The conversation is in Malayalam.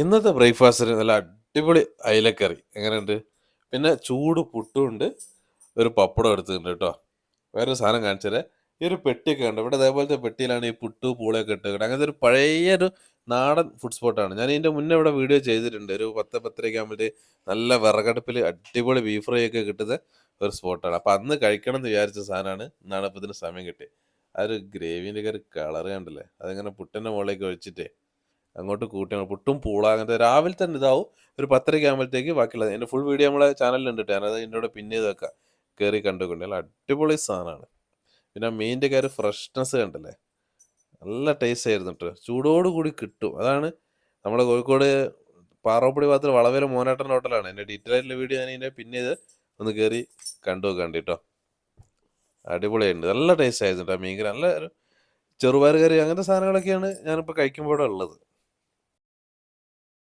ഇന്നത്തെ ബ്രേക്ക്ഫാസ്റ്റിന് നല്ല അടിപൊളി അയിലക്കറി. എങ്ങനെയുണ്ട്? പിന്നെ ചൂട് പുട്ടുമുണ്ട്. ഒരു പപ്പടം എടുത്തിട്ടുണ്ട് കേട്ടോ. വേറൊരു സാധനം കാണിച്ചത് ഈ ഒരു പെട്ടിയൊക്കെ ഉണ്ട് ഇവിടെ അതേപോലത്തെ പെട്ടിയിലാണ് ഈ പുട്ട് പൂളയൊക്കെ ഇട്ടുകൊണ്ട് അങ്ങനത്തെ ഒരു പഴയ ഒരു നാടൻ ഫുഡ് സ്പോട്ടാണ് ഞാൻ ഇതിന്റെ മുന്നേ ഇവിടെ വീഡിയോ ചെയ്തിട്ടുണ്ട്. ഒരു പത്ത് പത്തരയ്ക്ക് ആകുമ്പോഴത്തേക്ക് നല്ല വിറകടുപ്പിൽ അടിപൊളി ബീഫ് ഫ്രൈ ഒക്കെ കിട്ടുന്ന ഒരു സ്പോട്ടാണ് അപ്പം അന്ന് കഴിക്കണം എന്ന് വിചാരിച്ച സാധനമാണ്. ഇന്നാണ് ഇപ്പം ഇതിന് സമയം കിട്ടിയത്. ആ ഒരു ഗ്രേവിന്റെ ഒക്കെ ഒരു കളർ കണ്ടല്ലേ? അതിങ്ങനെ പുട്ടിന്റെ മുകളിലേക്ക് ഒഴിച്ചിട്ടേ അങ്ങോട്ട് കൂട്ടി പുട്ടും പൂള അങ്ങനത്തെ രാവിലെ തന്നെ ഇതാവും. ഒരു പത്തരയ്ക്ക് ആകുമ്പോഴത്തേക്ക് ബാക്കിയുള്ളത്. എന്റെ ഫുൾ വീഡിയോ നമ്മളെ ചാനലിലുണ്ട് ഞാനത് കൂടെ പിന്നെ ഇതൊക്കെ കയറി കണ്ടുകൊണ്ട് നല്ല അടിപൊളി സാധനമാണ്. പിന്നെ മീനിന്റെ ഒക്കെ ഫ്രഷ്നെസ് കണ്ടല്ലേ? നല്ല ടേസ്റ്റ് ആയിരുന്നു കേട്ടോ. ചൂടോട് കൂടി കിട്ടും. അതാണ് നമ്മുടെ കോഴിക്കോട് പാറോപ്പടി ഭാഗത്തിൽ വളവേല മോനാട്ടൻ ഹോട്ടലാണ് എന്റെ ഡീറ്റെയിൽ വീഡിയോ ഞാൻ ഇതിന്റെ പിന്നെ ഇത് ഒന്ന് കയറി കണ്ടു വെക്കാണ്ട് കേട്ടോ. അടിപൊളിയായിട്ടുണ്ട്. നല്ല ടേസ്റ്റ് ആയിരുന്നു കേട്ടോ മീൻ കറി. നല്ല ചെറുപയർ കറി അങ്ങനത്തെ സാധനങ്ങളൊക്കെയാണ് ഞാനിപ്പോൾ കഴിക്കുമ്പോൾ ഉള്ളത്.